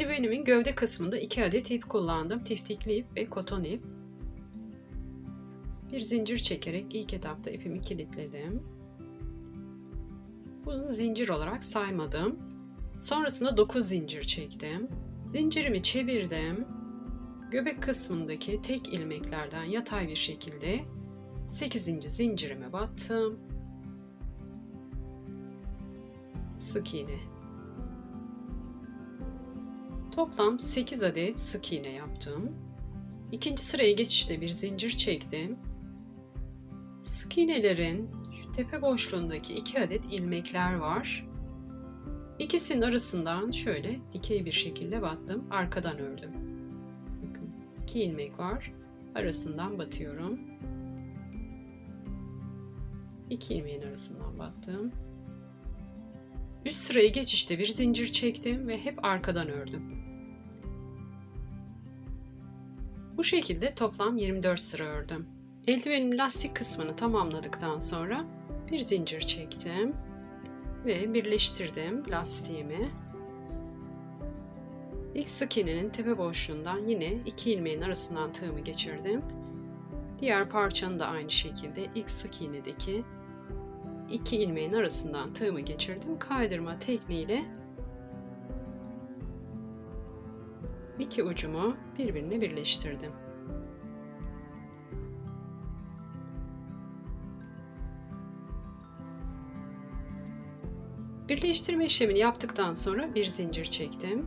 Eldivenimin gövde kısmında 2 adet ip kullandım. Tiftikli ip ve koton ip. Bir zincir çekerek ilk etapta ipimi kilitledim. Bunu zincir olarak saymadım. Sonrasında 9 zincir çektim. Zincirimi çevirdim. Göbek kısmındaki tek ilmeklerden yatay bir şekilde 8. zincirime battım. Sık iğne. Toplam 8 adet sık iğne yaptım. İkinci sıraya geçişte bir zincir çektim. Sık iğnelerin şu tepe boşluğundaki iki adet ilmekler var. İkisinin arasından şöyle dikey bir şekilde battım. Arkadan ördüm. Bakın iki ilmek var. Arasından batıyorum. İki ilmeğin arasından battım. Üst sıraya geçişte bir zincir çektim ve hep arkadan ördüm. Bu şekilde toplam 24 sıra ördüm. Eldivenin lastik kısmını tamamladıktan sonra bir zincir çektim ve birleştirdim lastiğimi. İlk sık iğnenin tepe boşluğundan yine iki ilmeğin arasından tığımı geçirdim. Diğer parçanın da aynı şekilde ilk sık iğnedeki iki ilmeğin arasından tığımı geçirdim. Kaydırma tekniğiyle iki ucumu birbirine birleştirdim. Birleştirme işlemini yaptıktan sonra bir zincir çektim.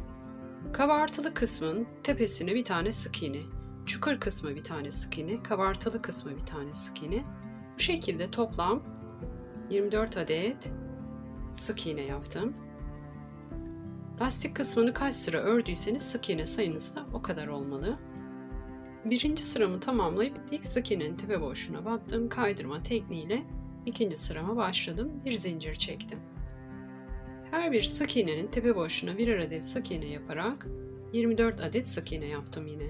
Kabartılı kısmın tepesine bir tane sık iğne, çukur kısmı bir tane sık iğne, kabartılı kısmı bir tane sık iğne. Bu şekilde toplam 24 adet sık iğne yaptım. Lastik kısmını kaç sıra ördüyseniz sık iğne sayınız da o kadar olmalı. Birinci sıramı tamamlayıp ilk sık iğnenin tepe boşluğuna battım. Kaydırma tekniğiyle ikinci sırama başladım. Bir zincir çektim. Her bir sık iğnenin tepe boşluğuna birer adet sık iğne yaparak 24 adet sık iğne yaptım yine.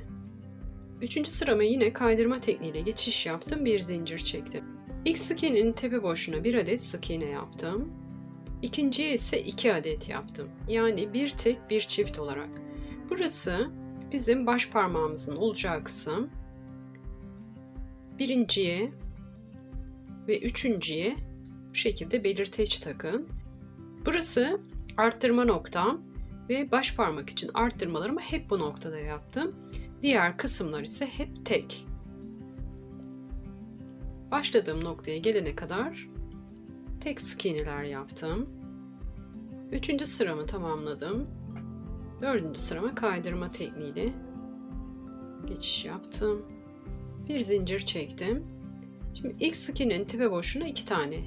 Üçüncü sırama yine kaydırma tekniğiyle geçiş yaptım. Bir zincir çektim. İlk sık iğnenin tepe boşluğuna bir adet sık iğne yaptım. İkinciye ise iki adet yaptım. Yani bir tek bir çift olarak. Burası bizim baş parmağımızın olacağı kısım. Birinciye ve üçüncüye bu şekilde belirteç takın. Burası arttırma noktam ve baş parmak için arttırmalarımı hep bu noktada yaptım. Diğer kısımlar ise hep tek. Başladığım noktaya gelene kadar tek sık iğneler yaptım. Üçüncü sıramı tamamladım. Dördüncü sırama kaydırma tekniğiyle geçiş yaptım. Bir zincir çektim. Şimdi ilk sık iğnenin tepe boşluğuna iki tane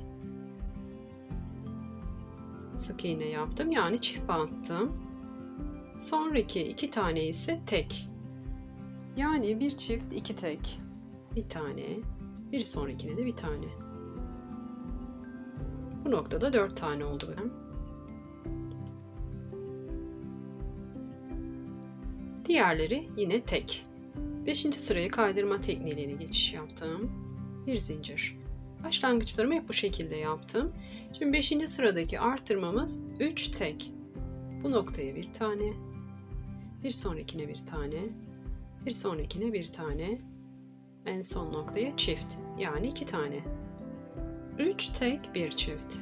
sık iğne yaptım. Yani çift banttım. Sonraki iki tane ise tek. Yani bir çift iki tek. Bir tane. Bir sonrakine de bir tane. Bu noktada dört tane oldu. Diğerleri yine tek. Beşinci sıraya kaydırma tekniğiyle geçiş yaptım. Bir zincir. Başlangıçlarımı hep bu şekilde yaptım. Şimdi 5. sıradaki artırmamız 3 tek. Bu noktaya bir tane, bir sonrakine bir tane, bir sonrakine bir tane, en son noktaya çift yani iki tane. 3 tek bir çift.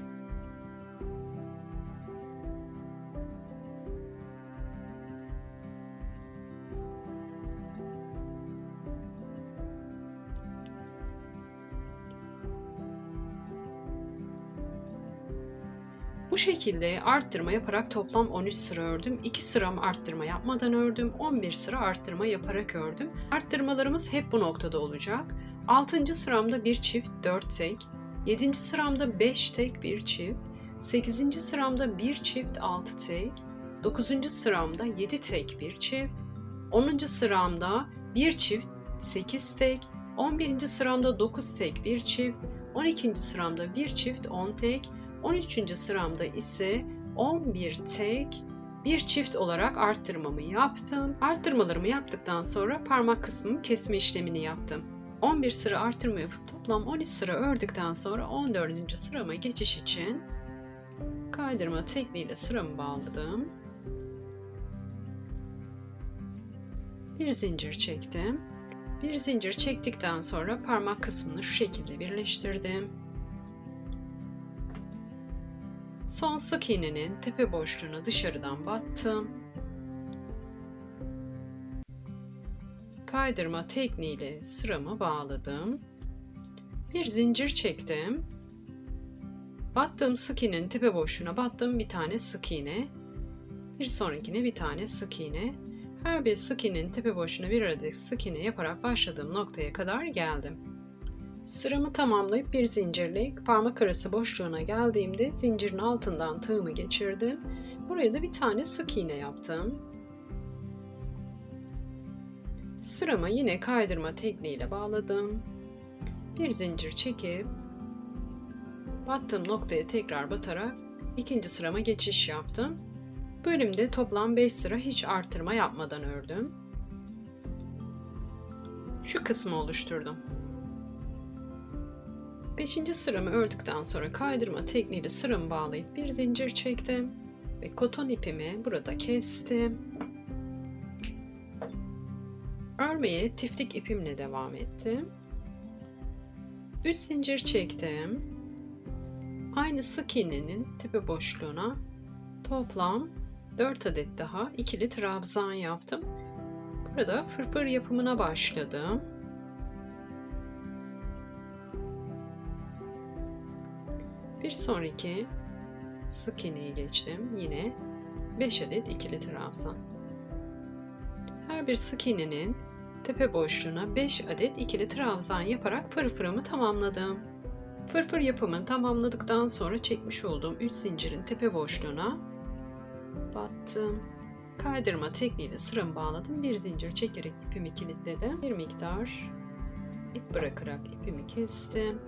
Bu şekilde arttırma yaparak toplam 13 sıra ördüm. 2 sıram arttırma yapmadan ördüm. 11 sıra arttırma yaparak ördüm. Arttırmalarımız hep bu noktada olacak. 6. sıramda bir çift 4 tek. 7. sıramda 5 tek bir çift. 8. sıramda bir çift 6 tek. 9. sıramda 7 tek bir çift. 10. sıramda bir çift 8 tek. 11. sıramda 9 tek bir çift. 12. sıramda bir çift 10 tek. 13. sıramda ise 11 tek bir çift olarak arttırmamı yaptım. Arttırmalarımı yaptıktan sonra parmak kısmımı kesme işlemini yaptım. 11 sıra artırma yapıp toplam 13 sıra ördükten sonra 14. sırama geçiş için kaydırma tekniğiyle sıramı bağladım. Bir zincir çektim. Bir zincir çektikten sonra parmak kısmını şu şekilde birleştirdim. Son sık iğnenin tepe boşluğuna dışarıdan battım. Kaydırma tekniğiyle sıramı bağladım. Bir zincir çektim. Battığım sık iğnenin tepe boşluğuna battım bir tane sık iğne. Bir sonrakine bir tane sık iğne. Her bir sık iğnenin tepe boşluğuna bir adet sık iğne yaparak başladığım noktaya kadar geldim. Sıramı tamamlayıp bir zincirle parmak arası boşluğuna geldiğimde zincirin altından tığımı geçirdim. Buraya da bir tane sık iğne yaptım. Sıramı yine kaydırma tekniğiyle bağladım. Bir zincir çekip battığım noktaya tekrar batarak ikinci sırama geçiş yaptım. Bölümde toplam 5 sıra hiç artırma yapmadan ördüm. Şu kısmı oluşturdum. 5. sıramı ördükten sonra kaydırma tekniğiyle sıramı bağlayıp bir zincir çektim ve koton ipimi burada kestim. Örmeye tiftik ipimle devam ettim. 3 zincir çektim. Aynı sık iğnenin tepe boşluğuna toplam 4 adet daha ikili trabzan yaptım. Burada fırfır yapımına başladım. Bir sonraki sık iğneyi geçtim. Yine 5 adet ikili trabzan. Her bir sık iğnenin tepe boşluğuna 5 adet ikili trabzan yaparak fırfırımı tamamladım. Fırfır yapımını tamamladıktan sonra çekmiş olduğum 3 zincirin tepe boşluğuna battım. Kaydırma tekniğiyle sıramı bağladım. Bir zincir çekerek ipimi kilitledim. Bir miktar ip bırakarak ipimi kestim.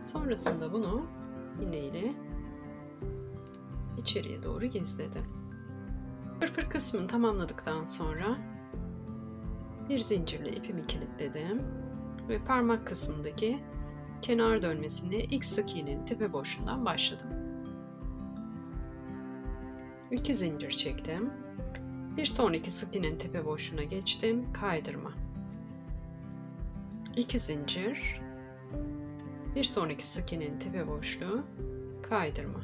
Sonrasında bunu iğne ile içeriye doğru gizledim. Fırfır kısmını tamamladıktan sonra bir zincirle ipimi kilitledim ve parmak kısmındaki kenar dönmesine ilk sık iğnenin tepe boşluğundan başladım. İki zincir çektim. Bir sonraki sık iğnenin tepe boşluğuna geçtim. Kaydırma. İki zincir. Bir sonraki sık iğnenin tepe boşluğu. Kaydırma.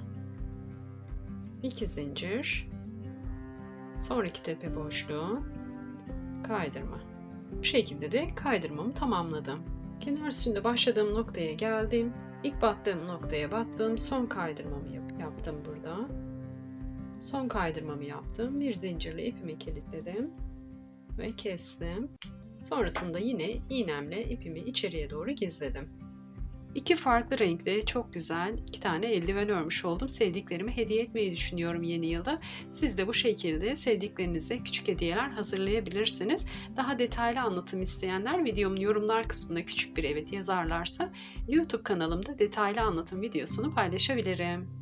İki zincir. Sonraki tepe boşluğu. Kaydırma. Bu şekilde de kaydırmamı tamamladım. Kenar üstünde başladığım noktaya geldim. İlk battığım noktaya battım. Son kaydırmamı yap- yaptım burada. Son kaydırmamı yaptım. Bir zincirle ipimi kilitledim ve kestim. Sonrasında yine iğnemle ipimi içeriye doğru gizledim. İki farklı renkte çok güzel iki tane eldiven örmüş oldum. Sevdiklerime hediye etmeyi düşünüyorum yeni yılda. Siz de bu şekilde sevdiklerinize küçük hediyeler hazırlayabilirsiniz. Daha detaylı anlatım isteyenler videomun yorumlar kısmına küçük bir evet yazarlarsa YouTube kanalımda detaylı anlatım videosunu paylaşabilirim.